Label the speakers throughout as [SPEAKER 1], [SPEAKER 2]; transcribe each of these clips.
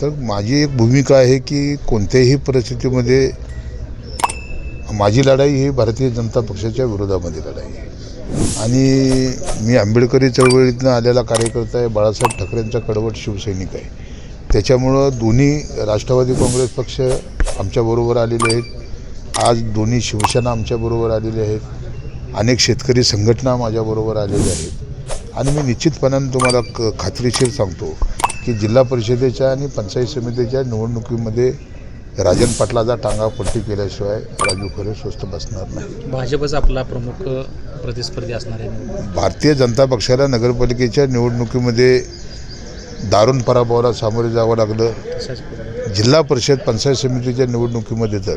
[SPEAKER 1] तर माझी एक भूमिका आहे की कोणत्याही परिस्थितीमध्ये माझी लढाई ही भारतीय जनता पक्षाच्या विरोधामध्ये लढाई आहे. आणि मी आंबेडकरी चळवळीतनं आलेला कार्यकर्ता आहे बाळासाहेब ठाकरेंचा कडवट शिवसैनिक आहे. त्याच्यामुळं दोन्ही राष्ट्रवादी काँग्रेस पक्ष आमच्याबरोबर आलेले आहेत. आज दोन्ही शिवसेना आमच्याबरोबर आलेले आहेत. अनेक शेतकरी संघटना माझ्याबरोबर आलेल्या आहेत. आणि मी निश्चितपणाने तुम्हाला क खात्रीशीर सांगतो की जिल्हा परिषदेच्या आणि पंचायत समितीच्या निवडणुकीमध्ये राजन पाटलाचा टांगा पलटी केल्याशिवाय राजू खरे स्वस्त बसणार नाही.
[SPEAKER 2] भाजपच आपला प्रमुख प्रतिस्पर्धी असणार आहे.
[SPEAKER 1] भारतीय जनता पक्षाला नगरपालिकेच्या निवडणुकीमध्ये दारुण पराभवाला सामोरे जावं लागलं. जिल्हा परिषद पंचायत समितीच्या निवडणुकीमध्ये तर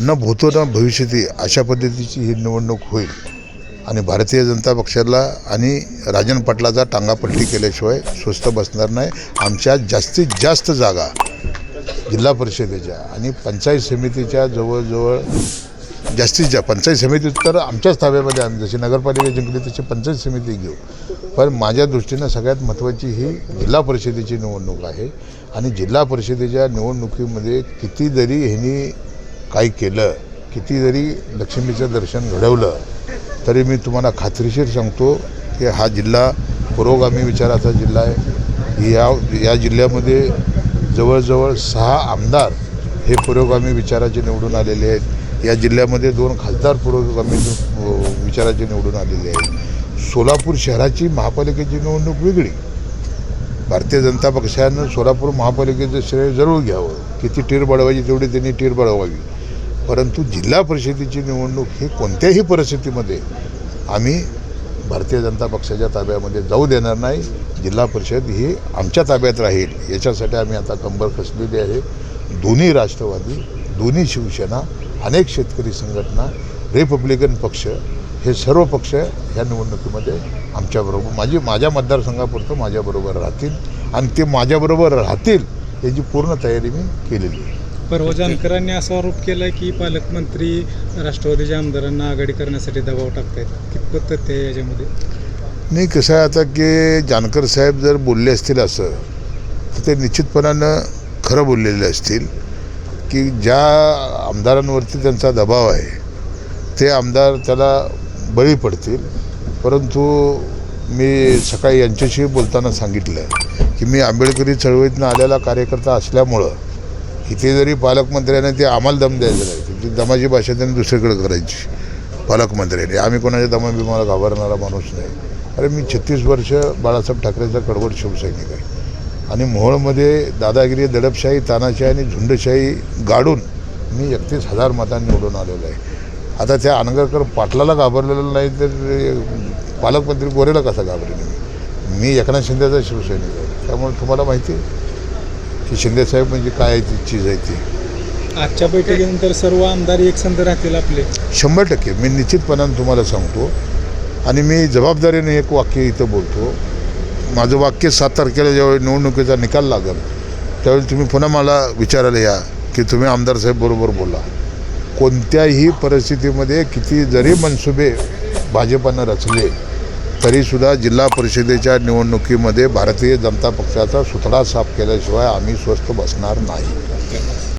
[SPEAKER 1] न भूतो न भविष्यती अशा पद्धतीची ही निवडणूक होईल. आणि भारतीय जनता पक्षाला आणि राजन पाटलाचा टांगापट्टी केल्याशिवाय स्वस्त बसणार नाही. आमच्या जास्तीत जास्त जागा जिल्हा परिषदेच्या आणि पंचायत समितीच्या जवळजवळ जास्तीत जास्त पंचायत समिती तर आमच्याच ताब्यामध्ये आम्ही जशी नगरपालिका जिंकली तशी पंचायत समिती घेऊ. पण माझ्या दृष्टीनं सगळ्यात महत्त्वाची ही जिल्हा परिषदेची निवडणूक आहे. आणि जिल्हा परिषदेच्या निवडणुकीमध्ये किती जरी ह्यांनी काही केलं किती जरी लक्ष्मीचं दर्शन घडवलं तरी मी तुम्हाला खात्रीशीर सांगतो की हा जिल्हा पुरोगामी विचाराचा जिल्हा आहे. या या जिल्ह्यामध्ये जवळजवळ सहा आमदार हे पुरोगामी विचाराचे निवडून आलेले आहेत. या जिल्ह्यामध्ये दोन खासदार पुरोगामी विचाराचे निवडून आलेले आहेत. सोलापूर शहराची महापालिकेची निवडणूक वेगळी. भारतीय जनता पक्षानं सोलापूर महापालिकेचं श्रेय जरूर घ्यावं. किती टीर बळवायची तेवढी त्यांनी टीर बळवावी. परंतु जिल्हा परिषदेची निवडणूक ही कोणत्याही परिस्थितीमध्ये आम्ही भारतीय जनता पक्षाच्या ताब्यामध्ये जाऊ देणार नाही. जिल्हा परिषद ही आमच्या ताब्यात राहील. याच्यासाठी आम्ही आता कंबर कसलेली आहे. दोन्ही राष्ट्रवादी दोन्ही शिवसेना अनेक शेतकरी संघटना रिपब्लिकन पक्ष हे सर्व पक्ष ह्या निवडणुकीमध्ये आमच्याबरोबर माझी माझ्या मतदारसंघापुरतं माझ्याबरोबर राहतील आणि ते माझ्याबरोबर राहतील याची पूर्ण तयारी मी केलेली आहे.
[SPEAKER 3] परवा जानकरांनी असा आरोप केला की पालकमंत्री राष्ट्रवादीच्या आमदारांना आघाडी करण्यासाठी दबाव टाकतायत. कितपत तथ्य आहे याच्यामध्ये?
[SPEAKER 1] नाही कसं आहे आता की जानकर साहेब जर बोलले असतील असं तर ते निश्चितपणानं खरं बोललेले असतील की ज्या आमदारांवरती त्यांचा दबाव आहे ते आमदार त्याला बळी पडतील. परंतु मी सकाळी यांच्याशी बोलताना सांगितलं की मी आंबेडकरी चळवळीतनं आलेला कार्यकर्ता असल्यामुळं इथे जरी पालकमंत्र्यांना ते आम्हाला दम द्यायचं नाही ती दमाची भाषा त्यांनी दुसरीकडे करायची पालकमंत्र्यांनी. आम्ही कोणाच्या दमाबिमाला घाबरणारा माणूस नाही. अरे मी छत्तीस वर्ष बाळासाहेब ठाकरेचा कडवट शिवसैनिक आहे. आणि मोहोळमध्ये दादागिरी दडपशाही तानाशाही आणि झुंडशाही गाडून मी एकतीस हजार मतांनी निवडून आलेलो आहे. आता त्या अनगरकर पाटलाला घाबरलेलं नाही तर पालकमंत्री गोरेला कसा घाबरेल? मी एकनाथ शिंदेचा शिवसैनिक आहे. त्यामुळे तुम्हाला माहिती आहे की शिंदेसाहेब म्हणजे काय आहे ती चीज आहे ती.
[SPEAKER 3] आजच्या बैठकीनंतर सर्व आमदार एकसंध राहतील आपले.
[SPEAKER 1] शंभर टक्के. मी निश्चितपणाने तुम्हाला सांगतो. आणि मी जबाबदारीने एक वाक्य इथं बोलतो. माझं वाक्य सात तारखेला ज्यावेळी निवडणुकीचा निकाल लागेल त्यावेळी तुम्ही पुन्हा मला विचारायला या की तुम्ही आमदार साहेब बरोबर बोला. कोणत्याही परिस्थितीमध्ये किती जरी मनसुबे भाजपानं रचले तरीसुद्धा जिल्हा परिषदेच्या निवडणुकीमध्ये भारतीय जनता पक्षाचा सुतळा साफ केल्याशिवाय आम्ही स्वस्थ बसणार नाही.